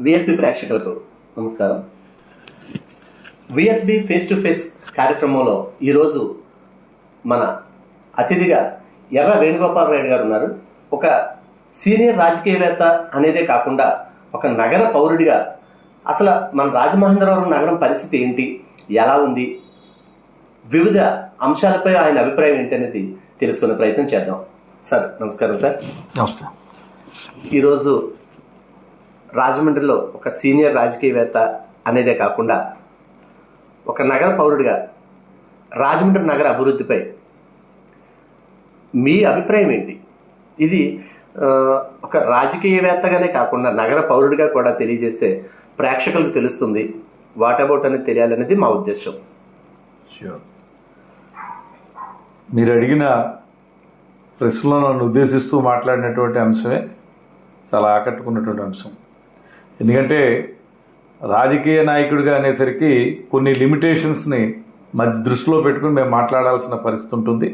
VSB ప్రేక్షకులకు నమస్కారం. VSB face to face కార్యక్రమంలో ఈరోజు మన అతిథిగా ఎర్ర వేణుగోపాల్ రెడ్డి గారు ఉన్నారు. ఒక సీనియర్ రాజకీయవేత్త అనేదే కాకుండా ఒక నగర పౌరుడిగా అసలు మన రాజమహేంద్రవరం నగరం పరిస్థితి ఏంటి? ఎలా ఉంది? వివిధ అంశాలపై ఆయన అభిప్రాయం ఏంటి అనేది తెలుసుకునే ప్రయత్నం చేద్దాం. సార్ నమస్కారం సార్. నమస్తే. ఈరోజు రాజమండ్రిలో ఒక సీనియర్ రాజకీయవేత్త అనేదే కాకుండా ఒక నగర పౌరుడిగా రాజమండ్రి నగర అభివృద్ధిపై మీ అభిప్రాయం ఏంటి? ఇది ఒక రాజకీయవేత్తగానే కాకుండా నగర పౌరుడిగా కూడా తెలియజేస్తే ప్రేక్షకులకు తెలుస్తుంది. వాట్ అబౌట్ అనేది తెలియాలనేది మా ఉద్దేశం. మీరు అడిగిన ప్రశ్నలో నన్ను ఉద్దేశిస్తూ మాట్లాడినటువంటి అంశమే చాలా ఆకట్టుకున్నటువంటి అంశం. ఎందుకంటే రాజకీయ నాయకుడిగా అనేసరికి కొన్ని లిమిటేషన్స్ని మధ్య దృష్టిలో పెట్టుకుని మేము మాట్లాడాల్సిన పరిస్థితి ఉంటుంది.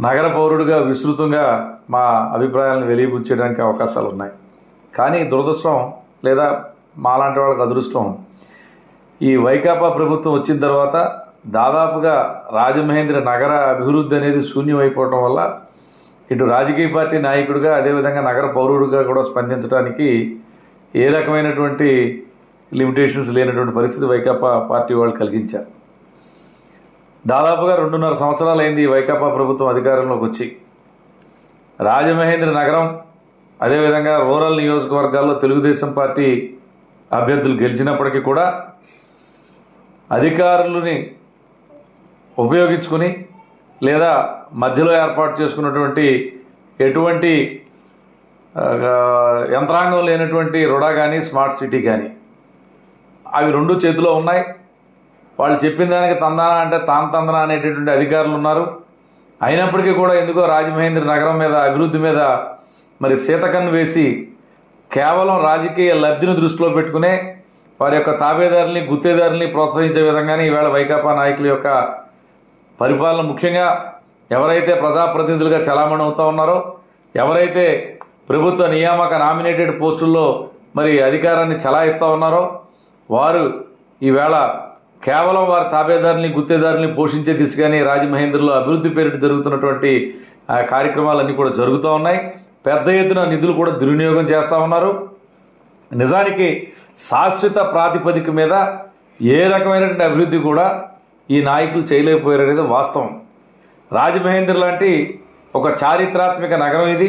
నగర పౌరుడిగా విస్తృతంగా మా అభిప్రాయాలను వెలిబుచ్చేయడానికి అవకాశాలు ఉన్నాయి. కానీ దురదృష్టం లేదా మాలాంటి వాళ్ళకి అదృష్టం ఈ వైకాపా ప్రభుత్వం వచ్చిన తర్వాత దాదాపుగా రాజమహేంద్ర నగర అభివృద్ధి అనేది శూన్యం అయిపోవటం వల్ల ఇటు రాజకీయ పార్టీ నాయకుడిగా అదేవిధంగా నగర పౌరుడిగా కూడా స్పందించడానికి ఏ రకమైనటువంటి లిమిటేషన్స్ లేనటువంటి పరిస్థితి వైకాపా పార్టీ వాళ్ళు కలిగించారు. దాదాపుగా రెండున్నర సంవత్సరాలు అయింది వైకాపా ప్రభుత్వం అధికారంలోకి వచ్చి. రాజమహేంద్ర నగరం అదేవిధంగా రూరల్ నియోజకవర్గాల్లో తెలుగుదేశం పార్టీ అభ్యర్థులు గెలిచినప్పటికీ కూడా అధికారులని ఉపయోగించుకుని లేదా మధ్యలో ఏర్పాటు చేసుకున్నటువంటి ఎటువంటి యంత్రాంగం లేనటువంటి రుడా కానీ స్మార్ట్ సిటీ కానీ అవి రెండు చేతిలో ఉన్నాయి. వాళ్ళు చెప్పిన దానికి తందానా అంటే తాను తందనా అనేటటువంటి అధికారులు ఉన్నారు. అయినప్పటికీ కూడా ఎందుకో రాజమహేంద్ర నగరం మీద అభివృద్ధి మీద మరి సీతకన్ను వేసి కేవలం రాజకీయ లబ్ధిని దృష్టిలో పెట్టుకునే వారి యొక్క తాబేదారుల్ని గుత్తేదారుల్ని ప్రోత్సహించే విధంగానే ఈవేళ వైకాపా నాయకుల యొక్క పరిపాలన ముఖ్యంగా ఎవరైతే ప్రజాప్రతినిధులుగా చలామణి అవుతూ ఉన్నారో ఎవరైతే ప్రభుత్వ నియామక నామినేటెడ్ పోస్టుల్లో మరి అధికారాన్ని చలాయిస్తూ ఉన్నారో వారు ఈవేళ కేవలం వారి తాబేదారుని గుత్తేదారుని పోషించే దిశగానే రాజమహేంద్రలో అభివృద్ధి పేరిట జరుగుతున్నటువంటి ఆ కార్యక్రమాలన్నీ కూడా జరుగుతూ ఉన్నాయి. పెద్ద ఎత్తున నిధులు కూడా దుర్వినియోగం చేస్తూ ఉన్నారు. నిజానికి శాశ్వత ప్రాతిపదిక మీద ఏ రకమైనటువంటి అభివృద్ధి కూడా ఈ నాయకులు చేయలేకపోయారు అనేది వాస్తవం. రాజమహేంద్ర లాంటి ఒక చారిత్రాత్మక నగరం ఇది.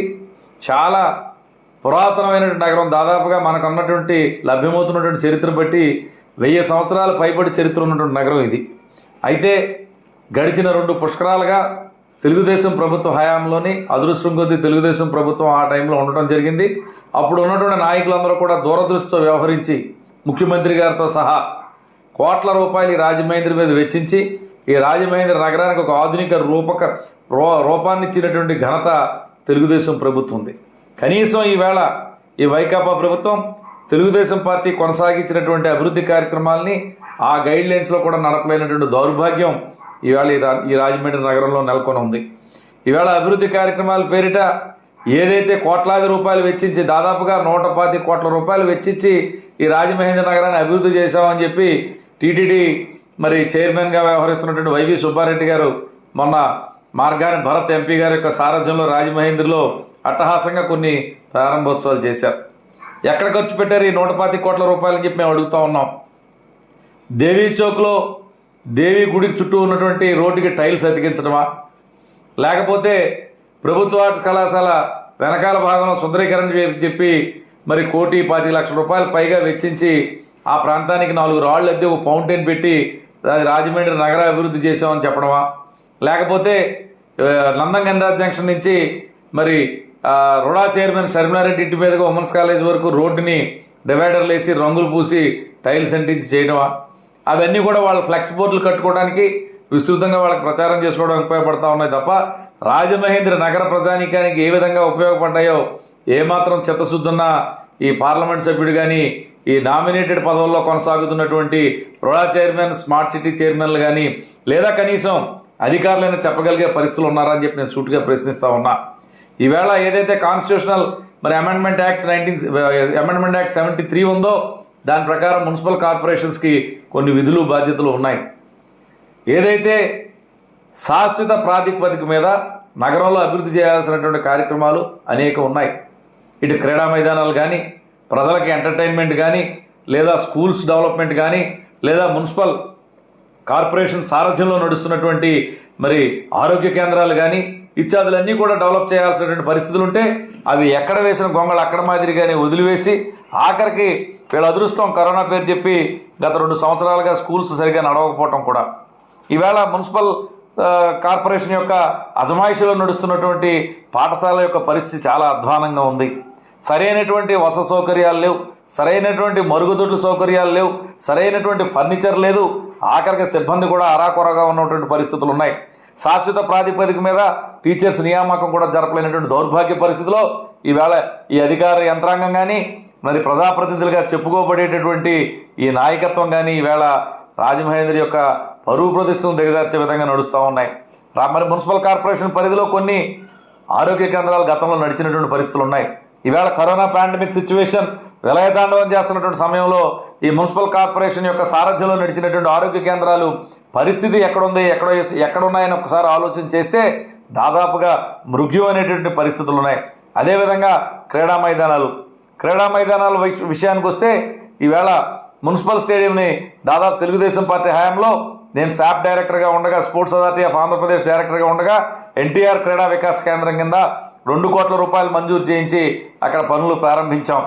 చాలా పురాతనమైనటువంటి నగరం. దాదాపుగా మనకు ఉన్నటువంటి లభ్యమవుతున్నటువంటి చరిత్ర బట్టి వెయ్యి సంవత్సరాల పైబడి చరిత్ర ఉన్నటువంటి నగరం ఇది. అయితే గడిచిన రెండు పుష్కరాలుగా తెలుగుదేశం ప్రభుత్వ హయాంలోని అదృష్టం కొద్దీ తెలుగుదేశం ప్రభుత్వం ఆ టైంలో ఉండటం జరిగింది. అప్పుడు ఉన్నటువంటి నాయకులందరూ కూడా దూరదృష్టితో వ్యవహరించి ముఖ్యమంత్రి గారితో సహా కోట్ల రూపాయలు ఈ రాజమహేంద్రి మీద వెచ్చించి ఈ రాజమహేంద్ర నగరానికి ఒక ఆధునిక రూపక రూ ఘనత తెలుగుదేశం ప్రభుత్వం ఉంది కనీసం ఈవేళ ఈ వైకాపా ప్రభుత్వం తెలుగుదేశం పార్టీ కొనసాగించినటువంటి అభివృద్ధి కార్యక్రమాల్ని ఆ గైడ్ లైన్స్లో కూడా నడపలేనటువంటి దౌర్భాగ్యం ఈవేళ ఈ ఈ రాజమండ్రి నగరంలో నెలకొని ఉంది. ఈవేళ అభివృద్ధి కార్యక్రమాల పేరిట ఏదైతే కోట్లాది రూపాయలు వెచ్చించి దాదాపుగా నూట పాతి కోట్ల రూపాయలు వెచ్చించి ఈ రాజమహేంద్ర నగరాన్ని అభివృద్ధి చేశామని చెప్పి టీటీడీ మరి చైర్మన్గా వ్యవహరిస్తున్నటువంటి వైవి సుబ్బారెడ్డి గారు మొన్న మార్గాని భరత్ ఎంపీ గారి యొక్క సారథ్యంలో రాజమహేంద్రిలో అట్టహాసంగా కొన్ని ప్రారంభోత్సవాలు చేశారు. ఎక్కడ ఖర్చు పెట్టారు? ఈ నూట పాతి కోట్ల రూపాయలని చెప్పి మేము అడుగుతా ఉన్నాం. దేవీ చౌక్లో దేవి గుడికి చుట్టూ ఉన్నటువంటి రోడ్డుకి టైల్స్ అతికించడమా? లేకపోతే ప్రభుత్వ ఆర్ట్స్ కళాశాల వెనకాల భాగంలో సుందరీకరణ చెప్పి మరి కోటి పది లక్షల రూపాయలు పైగా వెచ్చించి ఆ ప్రాంతానికి నాలుగు రాళ్ళు అద్దె ఒక ఫౌంటైన్ పెట్టి అది రాజమండ్రి నగర అభివృద్ధి చేసామని చెప్పడమా? లేకపోతే ఆ, జంక్షన్ నుంచి మరి రుడా చైర్మన్ శర్మిలారెడ్డి ఇంటి మీదుగా ఉమెన్స్ కాలేజ్ వరకు రోడ్డుని డివైడర్లు వేసి రంగులు పూసి టైల్స్ అంటించి చేయడమా? అవన్నీ కూడా వాళ్ళ ఫ్లెక్స్ బోర్డులు కట్టుకోవడానికి విస్తృతంగా వాళ్ళకి ప్రచారం చేసుకోవడానికి ఉపయోగపడతా ఉన్నాయి తప్ప రాజమహేంద్ర నగర ప్రజానీకానికి ఏ విధంగా ఉపయోగపడ్డాయో ఏమాత్రం చిత్తశుద్ధున్న ఈ పార్లమెంట్ సభ్యుడు కానీ ఈ నామినేటెడ్ పదవుల్లో కొనసాగుతున్నటువంటి రుడా చైర్మన్ స్మార్ట్ సిటీ చైర్మన్లు కానీ లేదా కనీసం అధికారులైనా చెప్పగలిగే పరిస్థితులు ఉన్నారా అని చెప్పి నేను సూటిగా ప్రశ్నిస్తా ఉన్నా. ఈవేళ ఏదైతే కాన్స్టిట్యూషనల్ మరి amendment act nineteen amendment act seventy three ఉందో దాని ప్రకారం మున్సిపల్ కార్పొరేషన్స్కి కొన్ని విధులు బాధ్యతలు ఉన్నాయి. ఏదైతే శాశ్వత ప్రాతిపదిక మీద నగరంలో అభివృద్ధి చేయాల్సినటువంటి కార్యక్రమాలు అనేక ఉన్నాయి. ఇటు క్రీడా మైదానాలు కానీ ప్రజలకి ఎంటర్టైన్మెంట్ కానీ లేదా స్కూల్స్ డెవలప్మెంట్ కానీ లేదా మున్సిపల్ కార్పొరేషన్ సారథ్యంలో నడుస్తున్నటువంటి మరి ఆరోగ్య కేంద్రాలు కానీ ఇత్యాదులన్నీ కూడా డెవలప్ చేయాల్సినటువంటి పరిస్థితులు ఉంటే అవి ఎక్కడ వేసిన గొంగళ అక్కడ మాదిరిగానే వదిలివేసి ఆఖరికి వీళ్ళ అదృష్టం కరోనా పేరు చెప్పి గత రెండు సంవత్సరాలుగా స్కూల్స్ సరిగా నడవకపోవటం కూడా. ఈవేళ మున్సిపల్ కార్పొరేషన్ యొక్క అజమాయిషిలో నడుస్తున్నటువంటి పాఠశాల యొక్క పరిస్థితి చాలా అధ్వానంగా ఉంది. సరైనటువంటి వస సౌకర్యాలు లేవు సరైనటువంటి మరుగుదొడ్ల సౌకర్యాలు లేవు సరైనటువంటి ఫర్నిచర్ లేదు ఆఖరికి సిబ్బంది కూడా అరాకొరగా ఉన్నటువంటి పరిస్థితులు ఉన్నాయి. శాశ్వత ప్రాతిపదిక మీద టీచర్స్ నియామకం కూడా జరపలేనటువంటి దౌర్భాగ్య పరిస్థితిలో ఈవేళ ఈ అధికార యంత్రాంగం కానీ మరి ప్రజాప్రతినిధులుగా చెప్పుకోబడేటటువంటి ఈ నాయకత్వం కానీ ఈవేళ రాజమహేంద్రి యొక్క పరువు ప్రతిష్టను దిగజార్చే విధంగా నడుస్తూ ఉన్నాయి. రా- మరి మున్సిపల్ కార్పొరేషన్ పరిధిలో కొన్ని ఆరోగ్య కేంద్రాలు గతంలో నడిచినటువంటి పరిస్థితులు ఉన్నాయి. ఈవేళ కరోనా పాండమిక్ సిచ్యువేషన్ విలయతాండవం చేస్తున్నటువంటి సమయంలో ఈ మున్సిపల్ కార్పొరేషన్ యొక్క సారథ్యంలో నడిచినటువంటి ఆరోగ్య కేంద్రాలు పరిస్థితి ఎక్కడుంది ఎక్కడ ఎక్కడున్నాయని ఒకసారి ఆలోచన చేస్తే దాదాపుగా మృగ్యు అనేటువంటి పరిస్థితులు ఉన్నాయి. అదేవిధంగా క్రీడా మైదానాలు. క్రీడా మైదానాల విషయానికి వస్తే ఈవేళ మున్సిపల్ స్టేడియంని దాదాపు తెలుగుదేశం పార్టీ హయాంలో నేను శాప్ డైరెక్టర్గా ఉండగా స్పోర్ట్స్ అథారిటీ ఆఫ్ ఆంధ్రప్రదేశ్ డైరెక్టర్గా ఉండగా ఎన్టీఆర్ క్రీడా వికాస్ కేంద్రం కింద రెండు కోట్ల రూపాయలు మంజూరు చేయించి అక్కడ పనులు ప్రారంభించాం.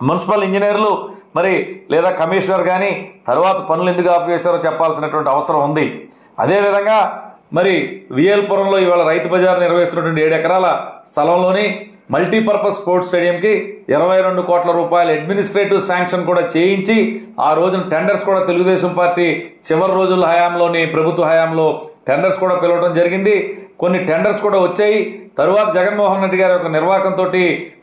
మున్సిపల్ ఇంజనీర్లు మరి లేదా కమిషనర్ కానీ తర్వాత పనులు ఎందుకు ఆపివేశారో చెప్పాల్సినటువంటి అవసరం ఉంది. అదేవిధంగా మరి వియల్పురంలో ఇవాళ రైతు బజార్ నిర్వహిస్తున్నటువంటి ఏడు ఎకరాల స్థలంలోని మల్టీపర్పస్ స్పోర్ట్స్ స్టేడియంకి ఇరవై రెండు కోట్ల రూపాయల అడ్మినిస్ట్రేటివ్ శాంక్షన్ కూడా చేయించి ఆ రోజున టెండర్స్ కూడా తెలుగుదేశం పార్టీ చివరి రోజుల హయాంలోని ప్రభుత్వ హయాంలో టెండర్స్ కూడా పిలవడం జరిగింది. కొన్ని టెండర్స్ కూడా వచ్చాయి. తరువాత జగన్మోహన్ రెడ్డి గారి యొక్క నిర్వాహకంతో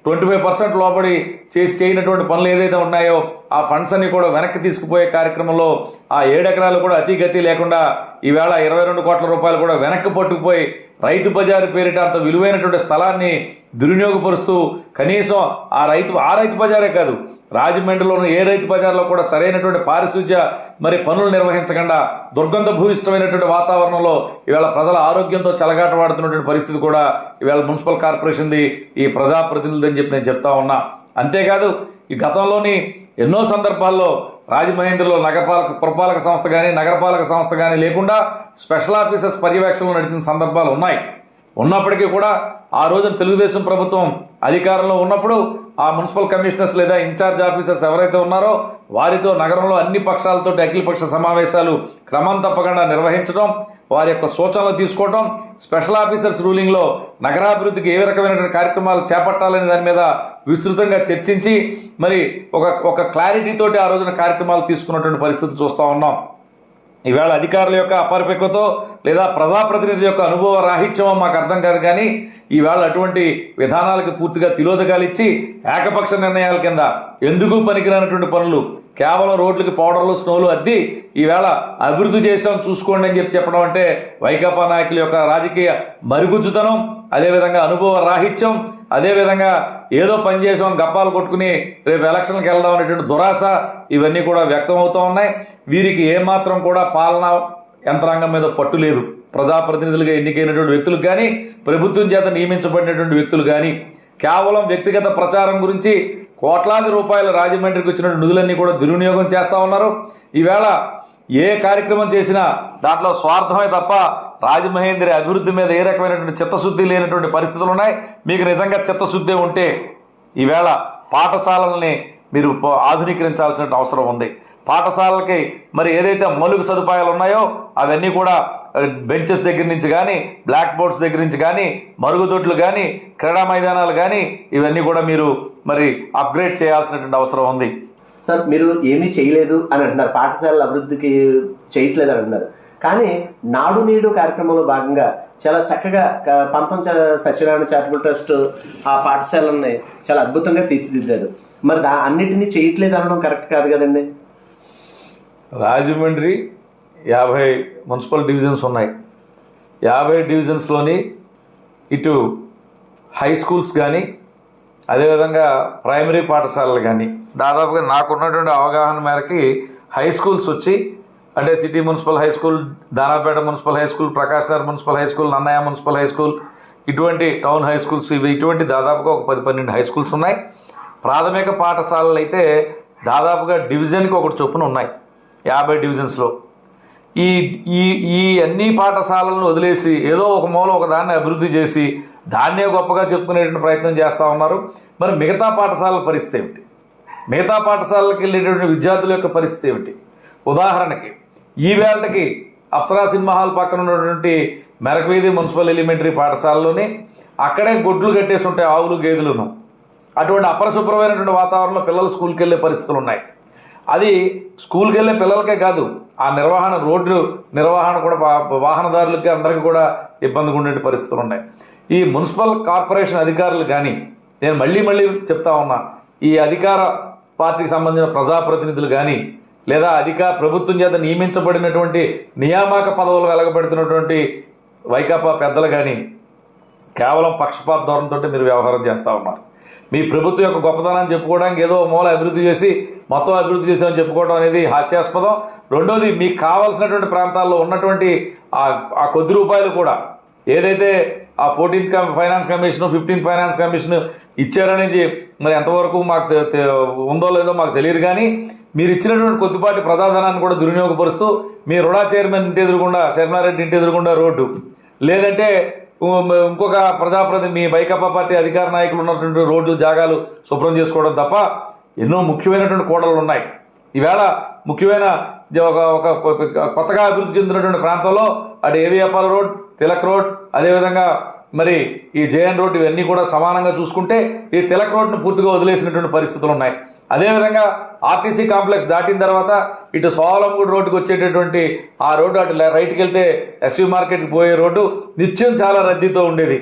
ట్వంటీ ఫైవ్ పర్సెంట్ లోబడి చేసి చేయనటువంటి పనులు ఏదైతే ఉన్నాయో ఆ ఫండ్స్ అన్ని కూడా వెనక్కి తీసుకుపోయే కార్యక్రమంలో ఆ ఏడెకరాలు కూడా అతి గతి లేకుండా ఈవేళ ఇరవై రెండు కోట్ల రూపాయలు కూడా వెనక్కి పట్టుకుపోయి రైతు బజారు పేరిట అంత విలువైనటువంటి స్థలాన్ని దుర్వినియోగపరుస్తూ కనీసం ఆ రైతు ఆ రైతు బజారే కాదు రాజమండ్రిలోని ఏ రైతు బజార్లో కూడా సరైనటువంటి పారిశుధ్య మరి పనులు నిర్వహించకుండా దుర్గంధ భూయిష్టమైనటువంటి వాతావరణంలో ఇవాళ ప్రజల ఆరోగ్యంతో చెలగాటవాడుతున్నటువంటి పరిస్థితి కూడా ఇవాళ మున్సిపల్ కార్పొరేషన్ది ఈ ప్రజాప్రతినిధులు అని చెప్పి నేను చెప్తా ఉన్నా. అంతేకాదు ఈ గతంలోని ఎన్నో సందర్భాల్లో రాజమహేంద్రలో నగరపాలక పురపాలక సంస్థ కానీ నగరపాలక సంస్థ కానీ లేకుండా స్పెషల్ ఆఫీసర్స్ పర్యవేక్షణలో నడిచిన సందర్భాలు ఉన్నాయి. ఉన్నప్పటికీ కూడా ఆ రోజున తెలుగుదేశం ప్రభుత్వం అధికారంలో ఉన్నప్పుడు ఆ మున్సిపల్ కమిషనర్స్ లేదా ఇన్ఛార్జ్ ఆఫీసర్స్ ఎవరైతే ఉన్నారో వారితో నగరంలో అన్ని పక్షాలతో అఖిలపక్ష సమావేశాలు క్రమం తప్పకుండా నిర్వహించడం వారి యొక్క సూచనలు తీసుకోవడం స్పెషల్ ఆఫీసర్స్ రూలింగ్లో నగరాభివృద్ధికి ఏ రకమైనటువంటి కార్యక్రమాలు చేపట్టాలనే దాని మీద విస్తృతంగా చర్చించి మరి ఒక ఒక క్లారిటీతోటి ఆ రోజున కార్యక్రమాలు తీసుకున్నటువంటి పరిస్థితి చూస్తూ ఉన్నాం. ఈవేళ అధికారుల యొక్క అపరిపక్వతో లేదా ప్రజాప్రతినిధి యొక్క అనుభవ రాహిత్యమో మాకు అర్థం కాదు కానీ ఈవేళ అటువంటి విధానాలకు పూర్తిగా తిలోదకాలు ఇచ్చి ఏకపక్ష నిర్ణయాల కింద ఎందుకు పనికిరానటువంటి పనులు కేవలం రోడ్లకి పౌడర్లు స్నోలు అద్ది. ఈవేళ అభివృద్ధి చేసాం చూసుకోండి అని చెప్పి చెప్పడం అంటే వైకాపా నాయకుల యొక్క రాజకీయ మరుగుజ్జుతనం అదేవిధంగా అనుభవ రాహిత్యం అదేవిధంగా ఏదో పని చేసాం గప్పాలు కొట్టుకుని రేపు ఎలక్షన్కి వెళ్దాం అనేటువంటి దురాశ ఇవన్నీ కూడా వ్యక్తం అవుతూ ఉన్నాయి. వీరికి ఏమాత్రం కూడా పాలనా యంత్రాంగం మీద పట్టు లేదు. ప్రజాప్రతినిధులుగా ఎన్నికైనటువంటి వ్యక్తులు కానీ ప్రభుత్వం చేత నియమించబడినటువంటి వ్యక్తులు కానీ కేవలం వ్యక్తిగత ప్రచారం గురించి కోట్లాది రూపాయల రాజమండ్రికి వచ్చిన నిధులన్నీ కూడా దుర్వినియోగం చేస్తూ ఉన్నారు. ఈవేళ ఏ కార్యక్రమం చేసినా దాంట్లో స్వార్థమే తప్ప రాజమహేంద్రి అభివృద్ధి మీద ఏ రకమైనటువంటి చిత్తశుద్ధి లేనటువంటి పరిస్థితులు ఉన్నాయి. మీకు నిజంగా చిత్తశుద్ధి ఉంటే ఈవేళ పాఠశాలల్ని మీరు ఆధునీకరించాల్సిన అవసరం ఉంది. పాఠశాలలకి మరి ఏదైతే మౌలిక సదుపాయాలు ఉన్నాయో అవన్నీ కూడా బెంచెస్ దగ్గర నుంచి కానీ బ్లాక్ బోర్డ్స్ దగ్గర నుంచి కానీ మరుగుదొడ్లు కానీ క్రీడా మైదానాలు కానీ ఇవన్నీ కూడా మీరు మరి అప్గ్రేడ్ చేయాల్సినటువంటి అవసరం ఉంది. సార్ మీరు ఏమీ చేయలేదు అని అంటున్నారు. పాఠశాలల అభివృద్ధికి చేయట్లేదు అని అంటున్నారు. కానీ నాడు నేడు కార్యక్రమంలో భాగంగా చాలా చక్కగా పంతం సత్యనారాయణ చారిటబుల్ ట్రస్ట్ ఆ పాఠశాలని చాలా అద్భుతంగా తీర్చిదిద్దారు. మరి దా అన్నిటినీ చేయట్లేదు అనడం కరెక్ట్ కాదు కదండి? రాజమండ్రి యాభై మున్సిపల్ డివిజన్స్ ఉన్నాయి. యాభై డివిజన్స్లోని ఇటు హై స్కూల్స్ కానీ అదేవిధంగా ప్రైమరీ పాఠశాలలు కానీ దాదాపుగా నాకున్నటువంటి అవగాహన మేరకి హై స్కూల్స్ వచ్చి అంటే city municipal high school Danapet municipal high school Prakash Nagar municipal high school Nannayya municipal high school ఇటువంటి టౌన్ హై స్కూల్స్ ఇవి ఇటువంటి దాదాపుగా ఒక పది పన్నెండు హై స్కూల్స్ ఉన్నాయి. ప్రాథమిక పాఠశాలలు అయితే దాదాపుగా డివిజన్కి ఒకటి చొప్పున ఉన్నాయి. యాభై డివిజన్స్లో. ఈ ఈ ఈ అన్ని పాఠశాలలను వదిలేసి ఏదో ఒక మూల ఒక దాన్ని అభివృద్ధి చేసి దాన్నే గొప్పగా చెప్పుకునేటువంటి ప్రయత్నం చేస్తూ ఉన్నారు. మరి మిగతా పాఠశాలల పరిస్థితి ఏమిటి? మిగతా పాఠశాలకి వెళ్ళేటువంటి విద్యార్థుల యొక్క పరిస్థితి ఏమిటి? ఉదాహరణకి ఈ వేళకి అప్సరా సినిమా హాల్ పక్కన ఉన్నటువంటి మెరకవీధి మున్సిపల్ ఎలిమెంటరీ పాఠశాలలోని అక్కడే గొడ్లు కట్టేసి ఉంటాయి ఆవులు గేదెలను అటువంటి అపరిశుభ్రమైనటువంటి వాతావరణంలో పిల్లలు స్కూల్కి వెళ్ళే పరిస్థితులు ఉన్నాయి. అది స్కూల్కి వెళ్ళే పిల్లలకే కాదు ఆ నిర్వహణ రోడ్డు నిర్వహణ కూడా వాహనదారులకి అందరికీ కూడా ఇబ్బందిగా ఉండే పరిస్థితులు ఉన్నాయి. ఈ మున్సిపల్ కార్పొరేషన్ అధికారులు కానీ నేను మళ్ళీ మళ్ళీ చెప్తా ఉన్నా ఈ అధికార పార్టీకి సంబంధించిన ప్రజాప్రతినిధులు కానీ లేదా అధికార ప్రభుత్వం చేత నియమించబడినటువంటి నియామక పదవులు వెలగబెడుతున్నటువంటి వైకాపా పెద్దలు కానీ కేవలం పక్షపాత ధోరణితో మీరు వ్యవహారం చేస్తూ ఉన్నారు. మీ ప్రభుత్వం యొక్క గొప్పతనాన్ని చెప్పుకోవడానికి ఏదో మూల అభివృద్ధి చేసి మొత్తం అభివృద్ధి చేశామని చెప్పుకోవడం అనేది హాస్యాస్పదం. రెండోది మీకు కావాల్సినటువంటి ప్రాంతాల్లో ఉన్నటువంటి ఆ కొద్ది రూపాయలు కూడా ఏదైతే ఆ fourteenth finance commission fifteenth finance commission ఇచ్చారనేది మరి ఎంతవరకు మాకు ఉందో లేదో మాకు తెలియదు కానీ మీరు ఇచ్చినటువంటి కొద్దిపాటి ప్రజాధనాన్ని కూడా దుర్వినియోగపరుస్తూ మీ రుణా చైర్మన్ ఇంటి ఎదురుకుండా శర్మారెడ్డి ఇంటి ఎదురుకుండా రోడ్డు. లేదంటే ఇంకొక ప్రజాప్రతి మీ వైకాపా పార్టీ అధికార నాయకులు ఉన్నటువంటి రోడ్లు జాగాలు శుభ్రం చేసుకోవడం తప్ప ఎన్నో ముఖ్యమైనటువంటి కోడలు ఉన్నాయి. ఈవేళ ముఖ్యమైన ఒక ఒక కొత్తగా అభివృద్ధి చెందినటువంటి ప్రాంతంలో అటు ఏవియాపాల రోడ్ తిలక్ రోడ్ అదేవిధంగా మరి ఈ జేఎన్ రోడ్ ఇవన్నీ కూడా సమానంగా చూసుకుంటే ఈ తిలక్ రోడ్ను పూర్తిగా వదిలేసినటువంటి పరిస్థితులు ఉన్నాయి. అదేవిధంగా ఆర్టీసీ కాంప్లెక్స్ దాటిన తర్వాత ఇటు సోలంగూడ్ రోడ్డుకు వచ్చేటటువంటి ఆ రోడ్డు అటు రైట్కి వెళ్తే ఎస్వి మార్కెట్కి పోయే రోడ్డు నిత్యం చాలా రద్దీతో ఉండేది.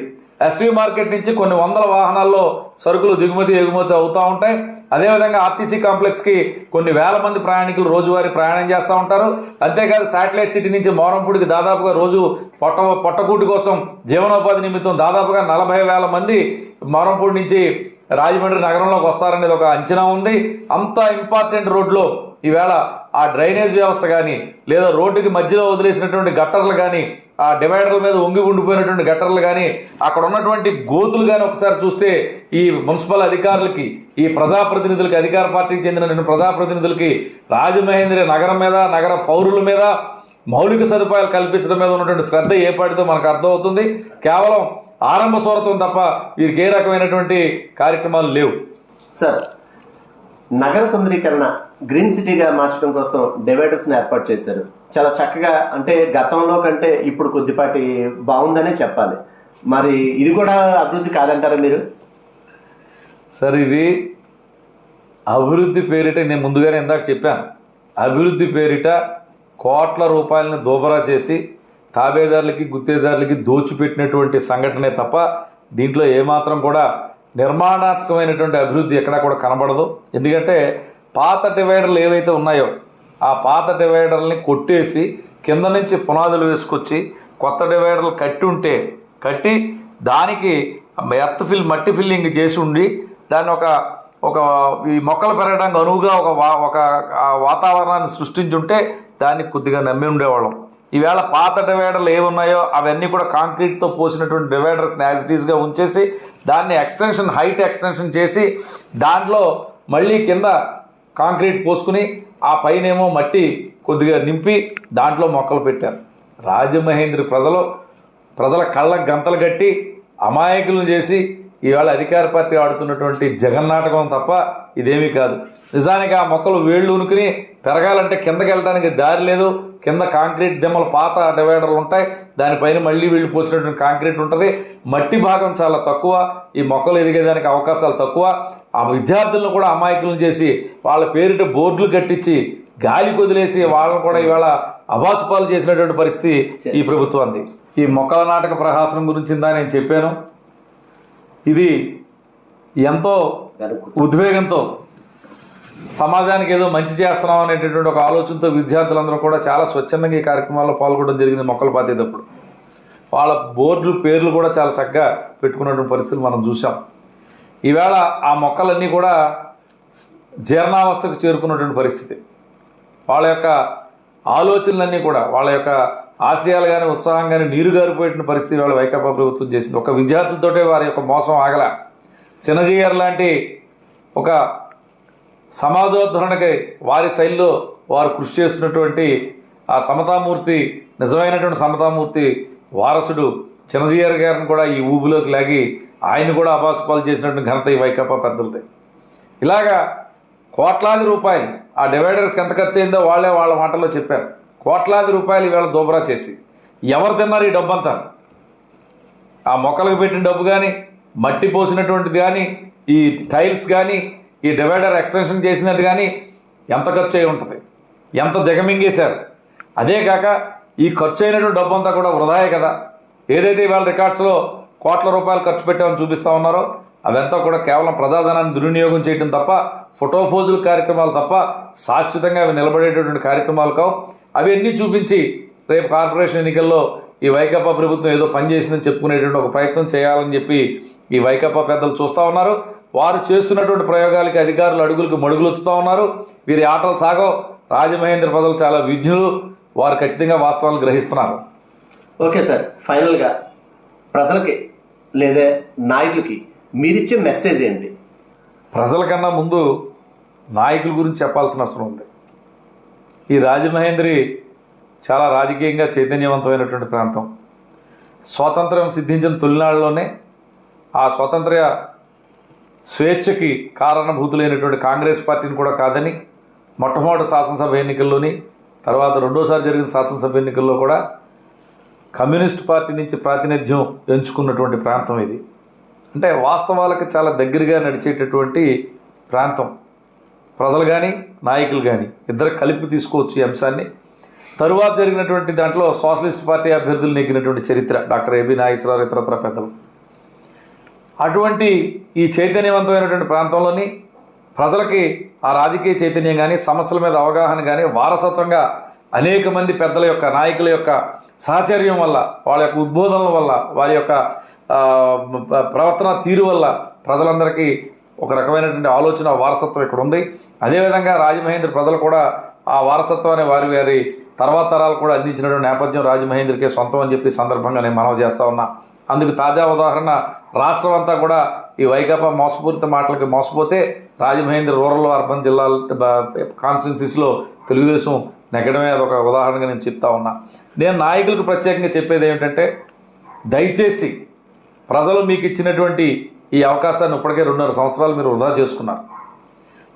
ఎస్వి మార్కెట్ నుంచి కొన్ని వందల వాహనాల్లో సరుకులు దిగుమతి ఎగుమతి అవుతూ ఉంటాయి. అదేవిధంగా ఆర్టీసీ కాంప్లెక్స్కి కొన్ని వేల మంది ప్రయాణికులు రోజువారీ ప్రయాణం చేస్తూ ఉంటారు. అంతేకాదు శాటిలైట్ సిటీ నుంచి మోరంపూడికి దాదాపుగా రోజు పొట్ట పొట్టకూటి కోసం జీవనోపాధి నిమిత్తం దాదాపుగా నలభై వేల మంది మోరంపూడి నుంచి రాజమండ్రి నగరంలోకి వస్తారనేది ఒక అంచనా ఉంది. అంత ఇంపార్టెంట్ రోడ్లో ఈవేళ ఆ డ్రైనేజ్ వ్యవస్థ కానీ లేదా రోడ్డుకి మధ్యలో వదిలేసినటువంటి గట్టర్లు కానీ ఆ డివైడర్ల మీద వంగి ఉండిపోయినటువంటి గట్టర్లు కానీ అక్కడ ఉన్నటువంటి గోతులు కానీ ఒకసారి చూస్తే ఈ మున్సిపల్ అధికారులకి ఈ ప్రజాప్రతినిధులకి అధికార పార్టీకి చెందినటువంటి ప్రజాప్రతినిధులకి రాజమహేంద్రి నగరం మీద నగర పౌరుల మీద మౌలిక సదుపాయాలు కల్పించడం మీద ఉన్నటువంటి శ్రద్ధ ఏ పాటితో మనకు అర్థమవుతుంది. కేవలం ఆరంభ స్వరత్వం తప్ప వీరికి ఏ రకమైనటువంటి కార్యక్రమాలు లేవు. సార్ నగర సుందరీకరణ గ్రీన్ సిటీగా మార్చడం కోసం డివైడర్స్ని ఏర్పాటు చేశారు. చాలా చక్కగా అంటే గతంలో కంటే ఇప్పుడు కొద్దిపాటి బాగుందనే చెప్పాలి. మరి ఇది కూడా అభివృద్ధి కాదంటారా మీరు? సార్ ఇది అభివృద్ధి పేరిట నేను ముందుగానే ఇందాక చెప్పాను. అభివృద్ధి పేరిట కోట్ల రూపాయలని దోబరా చేసి తాబేదారులకి గుత్తేదారులకి దోచిపెట్టినటువంటి సంఘటనే తప్ప దీంట్లో ఏమాత్రం కూడా నిర్మాణాత్మకమైనటువంటి అభివృద్ధి ఎక్కడా కూడా కనబడదు. ఎందుకంటే పాత డివైడర్లు ఏవైతే ఉన్నాయో ఆ పాత డివైడర్లని కొట్టేసి కింద నుంచి పునాదులు వేసుకొచ్చి కొత్త డివైడర్లు కట్టి ఉంటే కట్టి దానికి ఎర్త్ ఫిల్ మట్టి ఫిల్లింగ్ చేసి ఉండి దాన్ని ఒక ఒక ఈ మొక్కలు పెరగడానికి అనువుగా ఒక వా- ఒక వాతావరణాన్ని వాతావరణాన్ని సృష్టించుంటే దాన్ని కొద్దిగా నమ్మి ఉండేవాళ్ళం. ఈవేళ పాత డివైడర్లు ఏమున్నాయో అవన్నీ కూడా కాంక్రీట్తో పోసినటువంటి డివైడర్స్ని యాజ్ ఉంచేసి దాన్ని ఎక్స్టెన్షన్ హైట్ ఎక్స్టెన్షన్ చేసి దాంట్లో మళ్ళీ కింద కాంక్రీట్ పోసుకుని ఆ పైనేమో మట్టి కొద్దిగా నింపి దాంట్లో మొక్కలు పెట్టారు. రాజమహేంద్రి ప్రజలు ప్రజల కళ్ళ గంతలు కట్టి అమాయకులను చేసి ఈవేళ అధికార పార్టీ ఆడుతున్నటువంటి జగన్నాటకం తప్ప ఇదేమీ కాదు. నిజానికి ఆ మొక్కలు వేళ్ళు ఉనుకుని పెరగాలంటే కిందకి వెళ్ళడానికి దారి లేదు. కింద కాంక్రీట్ దిమ్మలు పాత డివైడర్లు ఉంటాయి. దానిపైన మళ్ళీ వీళ్ళు పోసినటువంటి కాంక్రీట్ ఉంటుంది. మట్టి భాగం చాలా తక్కువ. ఈ మొక్కలు ఎదిగేదానికి అవకాశాలు తక్కువ. ఆ విద్యార్థులను కూడా అమాయకులను చేసి వాళ్ళ పేరిట బోర్డులు కట్టించి గాలి కొదిలేసి వాళ్ళని కూడా ఇవాళ అభాసుపాలు చేసినటువంటి పరిస్థితి ఈ ప్రభుత్వాన్ని ఈ మొక్కల నాటక ప్రహాసనం గురించి ఇందా నేను చెప్పాను. ఇది ఎంతో ఉద్వేగంతో సమాజానికి ఏదో మంచి చేస్తున్నాం అనేటటువంటి ఒక ఆలోచనతో విద్యార్థులందరూ కూడా చాలా స్వచ్ఛందంగా ఈ కార్యక్రమాల్లో పాల్గొనడం జరిగింది మొక్కలు పాతేటప్పుడు. వాళ్ళ బోర్డులు పేర్లు కూడా చాలా చక్కగా పెట్టుకున్నటువంటి పరిస్థితులు మనం చూసాం ఈవేళ ఆ మొక్కలన్నీ కూడా జీర్ణావస్థకు చేరుకున్నటువంటి పరిస్థితి. వాళ్ళ యొక్క ఆలోచనలన్నీ కూడా వాళ్ళ యొక్క ఆశయాలు కానీ ఉత్సాహం కానీ నీరు గారిపోయిన పరిస్థితి వాళ్ళ వైకాపా ప్రభుత్వం చేసింది. ఒక విద్యార్థులతోటే వారి యొక్క మోసం ఆగల. చిన్నజీయర్ లాంటి ఒక సమాజోద్ధరణకి వారి శైలిలో వారు కృషి చేస్తున్నటువంటి ఆ సమతామూర్తి నిజమైనటువంటి సమతామూర్తి వారసుడు చిన్నజీయర్ గారిని కూడా ఈ ఊబిలోకి లాగి ఆయన కూడా అపాసుపాలు చేసినటువంటి ఘనత ఈ వైకాపా పెద్దలది. ఇలాగా కోట్లాది రూపాయలు ఆ డివైడర్స్కి ఎంత ఖర్చు అయిందో వాళ్ళే వాళ్ళ మాటల్లో చెప్పారు. కోట్లాది రూపాయలు ఈవేళ దోబరా చేసి. ఎవరు తిన్నారు ఈ డబ్బంతా? ఆ మొక్కలకు పెట్టిన డబ్బు కానీ మట్టి పోసినటువంటిది కానీ ఈ టైల్స్ కానీ ఈ డివైడర్ ఎక్స్టెన్షన్ చేసినట్టు కానీ ఎంత ఖర్చు అయి ఉంటుంది? ఎంత దిగమింగేశారు? అదే కాక ఈ ఖర్చు అయినటువంటి డబ్బు అంతా కూడా వృధాయే కదా. ఏదైతే ఇవాళ రికార్డ్స్లో కోట్ల రూపాయలు ఖర్చు పెట్టామని చూపిస్తా ఉన్నారో అవంతా కూడా కేవలం ప్రజాధనాన్ని దుర్వినియోగం చేయడం తప్ప ఫోటోఫోజుల కార్యక్రమాలు తప్ప శాశ్వతంగా అవి నిలబడేటటువంటి కార్యక్రమాలు కావు. అవన్నీ చూపించి రేపు కార్పొరేషన్ ఎన్నికల్లో ఈ వైకాపా ప్రభుత్వం ఏదో పనిచేసిందని చెప్పుకునేటువంటి ఒక ప్రయత్నం చేయాలని చెప్పి ఈ వైకాపా పెద్దలు చూస్తూ ఉన్నారు. వారు చేస్తున్నటువంటి ప్రయోగాలకి అధికారులు అడుగులకు మడుగులొత్తుతూ ఉన్నారు. వీరి ఆటలు సాగో రాజమహేంద్ర ప్రజలు చాలా విజ్ఞులు. వారు ఖచ్చితంగా వాస్తవాలను గ్రహిస్తున్నారు. Okay sir. ఫైనల్గా ప్రజలకి లేదా నాయకులకి మీరిచ్చే మెసేజ్ ఏంటి? ప్రజల కన్నా ముందు నాయకుల గురించి చెప్పాల్సిన అవసరం ఉంది. ఈ రాజమహేంద్రి చాలా రాజకీయంగా చైతన్యవంతమైనటువంటి ప్రాంతం. స్వాతంత్రం సిద్ధించిన తొలినాళ్ళలోనే ఆ స్వాతంత్ర్య స్వేచ్ఛకి కారణభూతులైనటువంటి కాంగ్రెస్ పార్టీని కూడా కాదని మొట్టమొదటి శాసనసభ ఎన్నికల్లోని తర్వాత రెండోసారి జరిగిన శాసనసభ ఎన్నికల్లో కూడా కమ్యూనిస్ట్ పార్టీ నుంచి ప్రాతినిధ్యం ఎంచుకున్నటువంటి ప్రాంతం ఇది. అంటే వాస్తవాలకు చాలా దగ్గరగా నడిచేటటువంటి ప్రాంతం. ప్రజలు కానీ నాయకులు కానీ ఇద్దరు కలిపి తీసుకోవచ్చు ఈ అంశాన్ని. తరువాత జరిగినటువంటి దాంట్లో సోషలిస్ట్ పార్టీ అభ్యర్థులు నెగ్గినటువంటి చరిత్ర డాక్టర్ ఏబి నాగేశ్వరరావు ఇతరత్ర పెద్దలు. అటువంటి ఈ చైతన్యవంతమైనటువంటి ప్రాంతంలోని ప్రజలకి ఆ రాజకీయ చైతన్యం కానీ సమస్యల మీద అవగాహన కానీ వారసత్వంగా అనేక మంది పెద్దల యొక్క నాయకుల యొక్క సహచర్యం వల్ల వాళ్ళ యొక్క ఉద్బోధనల వల్ల వారి యొక్క ప్రవర్తన తీరు వల్ల ప్రజలందరికీ ఒక రకమైనటువంటి ఆలోచన వారసత్వం ఇక్కడ ఉంది. అదేవిధంగా రాజమహేంద్ర ప్రజలు కూడా ఆ వారసత్వాన్ని వారి వారి తర్వాత తరాలు కూడా అందించినటువంటి నేపథ్యం రాజమహేంద్రకే సొంతం అని చెప్పి సందర్భంగా నేను మనవి చేస్తా ఉన్నా. అందుకు తాజా ఉదాహరణ రాష్ట్రం అంతా కూడా ఈ వైకాపా మోసపూరిత మాటలకి మోసపోతే రాజమహేంద్ర రూరల్ అర్బన్ జిల్లాల కాన్స్టిట్యున్సీస్లో తెలుగుదేశం నెగ్గడమే అదొక ఉదాహరణగా నేను చెప్తా ఉన్నా. నేను నాయకులకు ప్రత్యేకంగా చెప్పేది ఏమిటంటే దయచేసి ప్రజలు మీకు ఇచ్చినటువంటి ఈ అవకాశాన్ని ఇప్పటికే రెండున్నర సంవత్సరాలు మీరు వృధా చేసుకున్నారు.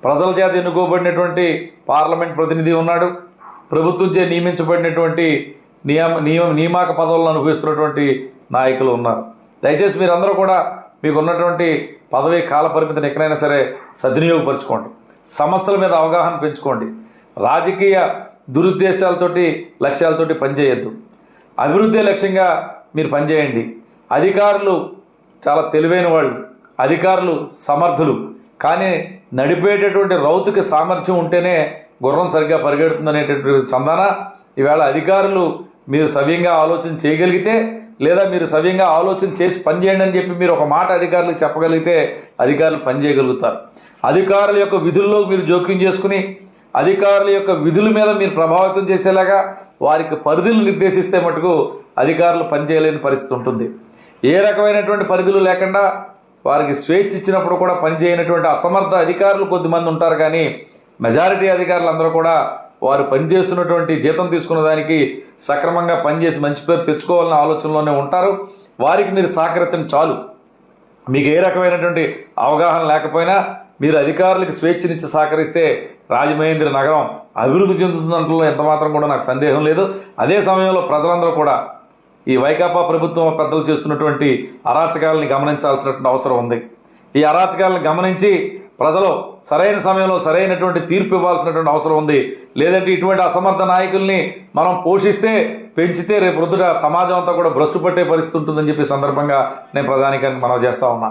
ప్రజల చేత ఎన్నుకోబడినటువంటి పార్లమెంట్ ప్రతినిధి ఉన్నాడు. ప్రభుత్వం చే నియమించబడినటువంటి నియమ నియమ నియామక పదవులను అనుభవిస్తున్నటువంటి నాయకులు ఉన్నారు. దయచేసి మీరందరూ కూడా మీకు ఉన్నటువంటి పదవి కాల పరిమితిని ఎక్కడైనా సరే సద్వినియోగపరచుకోండి. సమస్యల మీద అవగాహన పెంచుకోండి. రాజకీయ దురుద్దేశాలతోటి లక్ష్యాలతోటి పనిచేయొద్దు. అభివృద్ధి లక్ష్యంగా మీరు పనిచేయండి. అధికారులు చాలా తెలివైన వాళ్ళు. అధికారులు సమర్థులు. కానీ నడిపేటటువంటి రౌతుకి సామర్థ్యం ఉంటేనే గుర్రం సరిగ్గా పరిగెడుతుంది అనేటటువంటి చందాన. ఈవేళ అధికారులు మీరు సవ్యంగా ఆలోచన చేయగలిగితే లేదా మీరు సవ్యంగా ఆలోచన చేసి పనిచేయండి అని చెప్పి మీరు ఒక మాట అధికారులకు చెప్పగలిగితే అధికారులు పనిచేయగలుగుతారు అధికారుల యొక్క విధుల్లో మీరు జోక్యం చేసుకుని అధికారుల యొక్క విధుల మీద మీరు ప్రభావితం చేసేలాగా వారికి పరిధులు నిర్దేశిస్తే మటుకు అధికారులు పనిచేయలేని పరిస్థితి ఉంటుంది. ఏ రకమైనటువంటి పరిధులు లేకుండా వారికి స్వేచ్ఛ ఇచ్చినప్పుడు కూడా పనిచేయనటువంటి అసమర్థ అధికారులు కొద్దిమంది ఉంటారు కానీ మెజారిటీ అధికారులు అందరూ కూడా వారు పనిచేస్తున్నటువంటి జీతం తీసుకున్న దానికి సక్రమంగా పనిచేసి మంచి పేరు తెచ్చుకోవాలనే ఆలోచనలోనే ఉంటారు. వారికి మీరు సహకరించండి చాలు. మీకు ఏ రకమైనటువంటి అవగాహన లేకపోయినా మీరు అధికారులకు స్వేచ్ఛనిచ్చి సహకరిస్తే రాజమహేంద్ర నగరం అభివృద్ధి చెందుతుందంటలో ఎంత మాత్రం కూడా నాకు సందేహం లేదు. అదే సమయంలో ప్రజలందరూ కూడా ఈ వైకాపా ప్రభుత్వం పెద్దలు చేస్తున్నటువంటి అరాచకాలని గమనించాల్సినటువంటి అవసరం ఉంది. ఈ అరాచకాలను గమనించి ప్రజలు సరైన సమయంలో సరైనటువంటి తీర్పు ఇవ్వాల్సినటువంటి అవసరం ఉంది. లేదంటే ఇటువంటి అసమర్థ నాయకుల్ని మనం పోషిస్తే పెంచితే రేపు రొద్దుట సమాజం అంతా కూడా భ్రష్టు పట్టే పరిస్థితి ఉంటుందని చెప్పి సందర్భంగా నేను ప్రధానికానికి మనం చేస్తా ఉన్నా.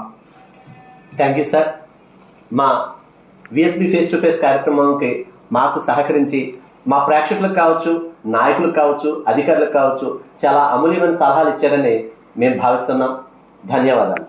థ్యాంక్ యూ సార్ మా విఎస్బి ఫేస్ టు ఫేస్ కార్యక్రమంకి మాకు సహకరించి మా ప్రేక్షకులకు కావచ్చు నాయకులకు కావచ్చు అధికారులకు కావచ్చు చాలా అమూల్యమైన సలహాలు ఇచ్చారని మేము భావిస్తున్నాం. ధన్యవాదాలు.